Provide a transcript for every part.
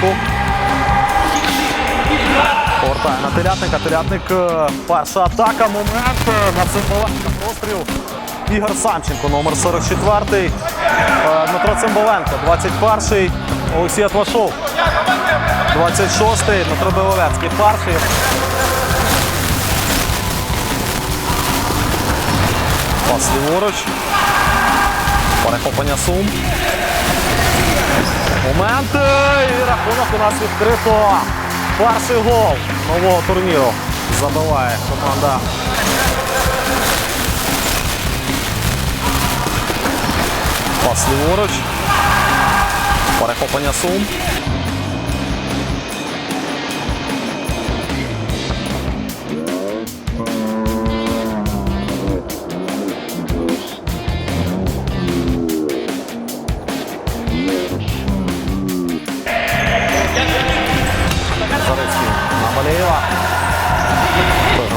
Порту. Порта на Телятника. Телятник. Е, перша атака. Момент. Е, на Цимбаленко Постріл. Ігор Самченко, номер 44 е, Дмитро Цимбаленко, 21-й. Олексій Атлашов. 26-й. Дмитро Беловецький. Перший. Пас ліворуч. Перехоплення сум. Момент. І рахунок у нас відкрито. Перший гол нового турніру забиває команда. Пас ліворуч. Перехоплення Сум.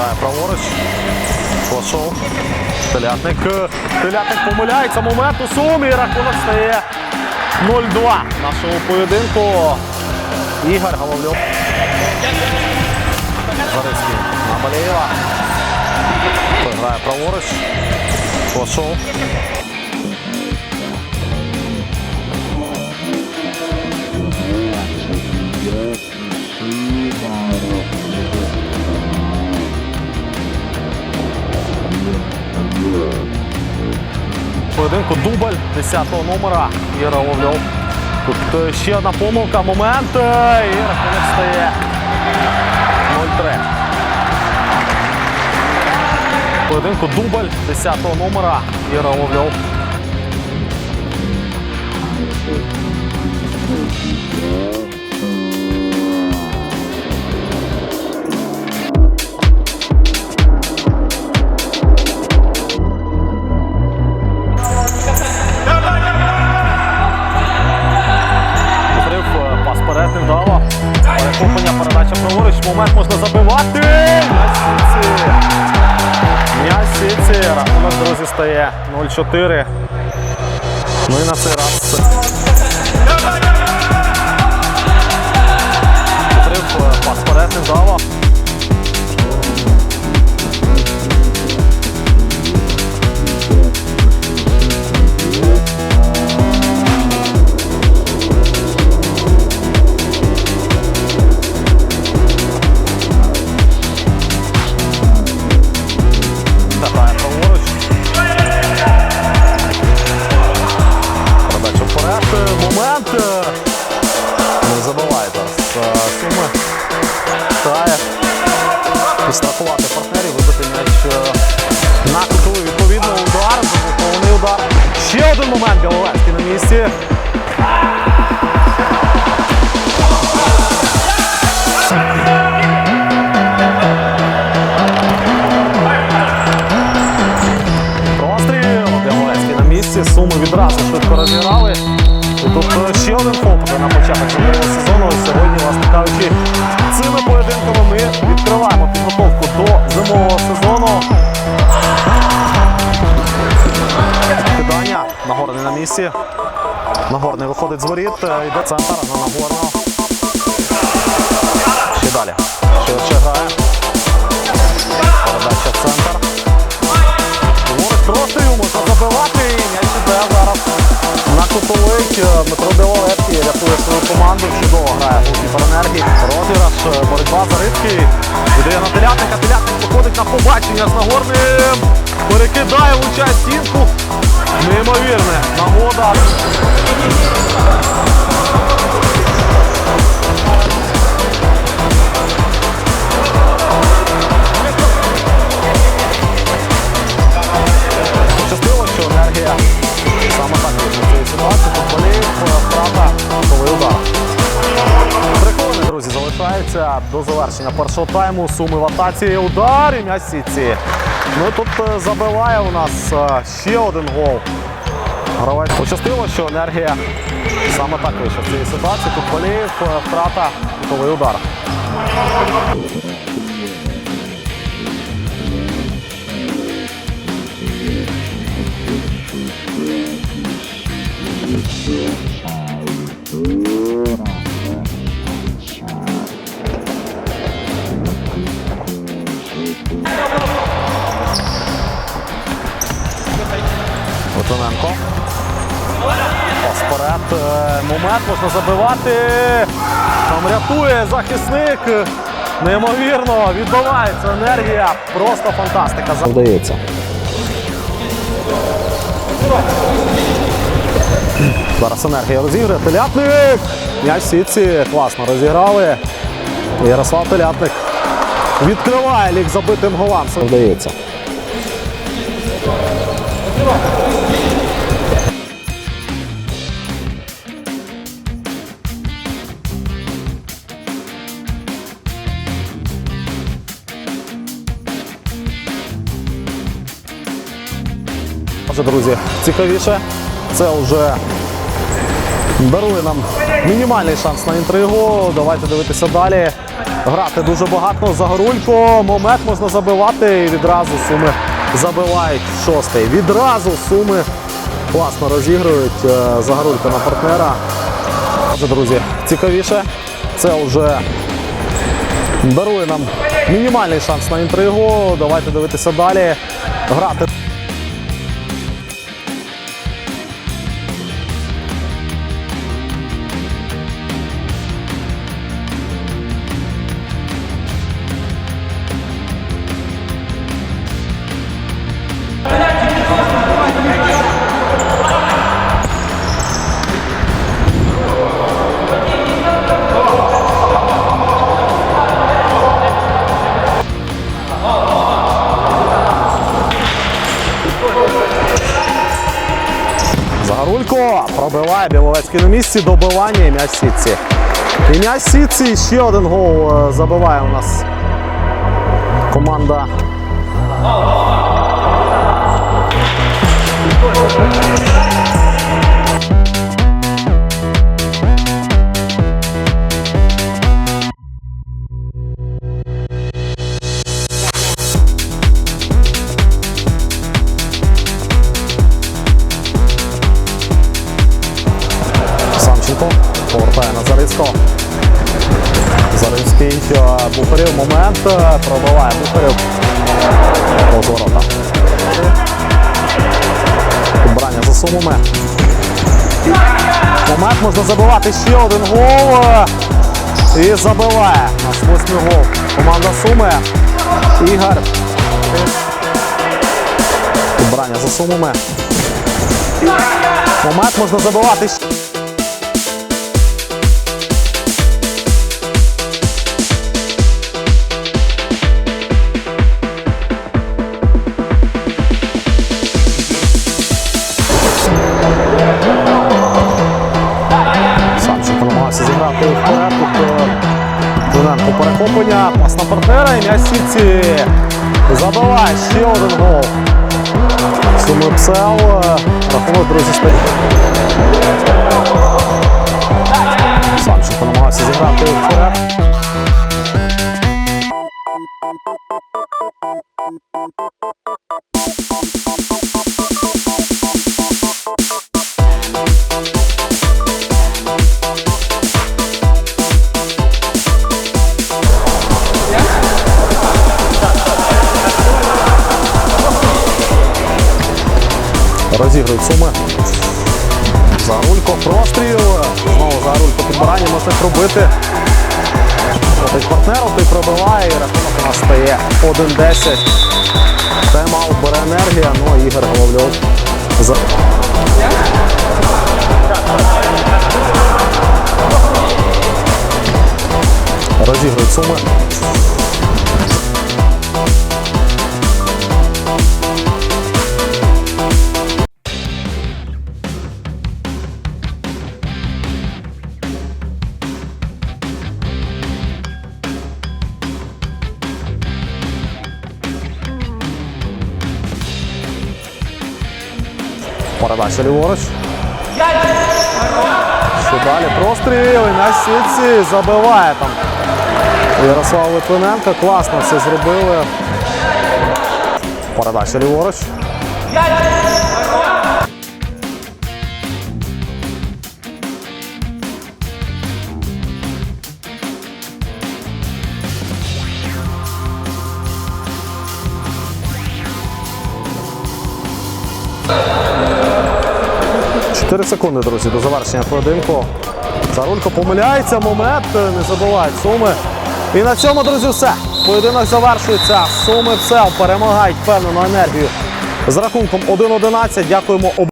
Грає праворуч. Пошов. Телятник. Телятник помиляється. Момент у сумі. Рахунок стає 0-2 нашого поєдинку. Ігор Головлюк. Зарицький на Балєєва. Грає праворуч. Пошов. Поєдинку дубль 10-го номера Іра Ловльов. Тут е, ще одна помилка, момент. е, І рахунок стає 0-3. Поєдинку дубль 10-го номера Іра Ловльов. Стає 0-4. Ну і на цей раз. Грає. Підстрахувати партнерів, вибити м'яч е, на кутовий. Відповідно, удар, заблокований удар. Ще один момент Галилевський на місці. Простріл. Галилевський на місці. Суми відразу швидко розіграли. І тут е, ще один фокус на початок нового сезону. Сьогодні, власне кажучи, цими поєдинками ми відкриваємо підготовку до зимового сезону. Кидання. Нагорний на місці. Нагорний виходить з воріт. е, Йде центр на Нагорного. Ще далі. Ширше грає. Передача центр. На. Е, Дмитро Біловецький рятує свою команду. Чудово грає у енергії. Розіграш, е, боротьба за рибки. Віддає на телятника. Телятник виходить на побачення з Нагорним. Перекидає влучає стінку. Неймовірне. Нагода. Залишається до завершення першого тайму. Суми в атаці. Удар і м'яч. Ну і тут е, забиває у нас е, ще один гол. Гравець пощастило, що енергія саме так вийшла в цієї ситуації. Футболів, е, втрата, готовий удар. Литвиненко. Е, Момент можна забивати. Там рятує захисник. Неймовірно, відбувається енергія. Просто фантастика. Вдається. Зараз енергія розігрує. Телятник! М'яч сітці. Класно розіграли. Ярослав Телятник відкриває лік забитим голам. Вдається. Отже, друзі, цікавіше. Це вже дарує нам мінімальний шанс на інтригу. Давайте дивитися далі. Грати дуже багато. Загорулько. Момент можна забивати. І відразу суми забивають шостий. Відразу суми класно розігрують. Е, Загорулько на партнера. Отже, друзі, цікавіше. Це вже дарує нам мінімальний шанс на інтригу. Давайте дивитися далі. Грати. Пробиває Біловецький на місці, добивання і м'яч сітці. І м'яч сітці. І ще один гол е, забиває у нас команда. Самченко Зарицького. Е, Бухарів момент пробиває Бухарів повз ворота. Підбирання за сумами. Момент можна забивати ще один гол. І забиває наш восьмий гол. Команда Суми. Ігор. Підбирання за сумами. Момент можна забивати ще. Партнера і м'яч в сітці. Забиває ще один гол. Суми Псел. е, Рахунок, друзі, стоїть. Самченко намагався зіграти вперед. Розігрують суми. Загрулько простріл. Знову Загрулько підбирання можна пробити. Проти партнеру той пробиває і рахунок у нас стає 1-10. Тайм-аут бере енергія, ну Ігор Головльов. За... Розігрують суми. Передача ліворуч. Що далі? Простріл і на сітці забиває там. Ярослав Литвиненко. Класно все зробили. Передача ліворуч. 4 секунди, друзі, до завершення поєдинку. Царулько помиляється, момент е, не забувають суми. І на цьому, друзі, все. Поєдинок завершується. Суми все перемагають впевнену енергію з рахунком 1-11. Дякуємо обом.